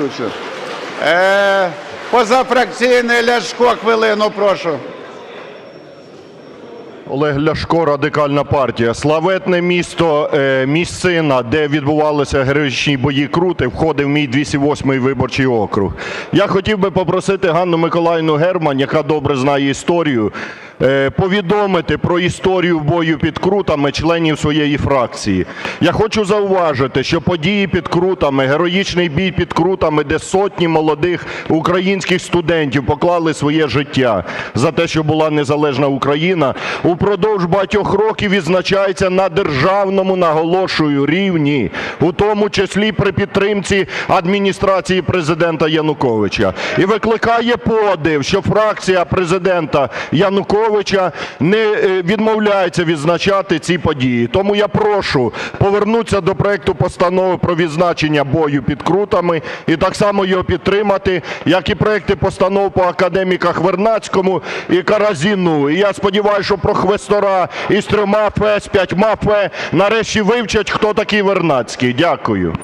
включу. Е, позафракційний Ляшко, хвилину, прошу. Олег Ляшко, Радикальна партія. Славетне місто е, Місцина, де відбувалися героїчні бої Крути, входив мій 208-й виборчий округ. Я хотів би попросити Ганну Миколаївну Герман, яка добре знає історію, повідомити про історію бою під Крутами членів своєї фракції. Я хочу зауважити, що події під Крутами, героїчний бій під Крутами, де сотні молодих українських студентів поклали своє життя за те, що була незалежна Україна, упродовж багатьох років відзначається на державному, наголошую, рівні, у тому числі при підтримці адміністрації президента Януковича. І викликає подив, що фракція президента Януковича не е, відмовляється відзначати ці події. Тому я прошу повернутися до проекту постанови про відзначення бою під Крутами і так само його підтримати, як і проекти постанов по академіках Вернацькому і Каразіну. І я сподіваюся, що прохвестора із трьома Ф, з п'ятьма Ф нарешті вивчать, хто такий Вернацький. Дякую.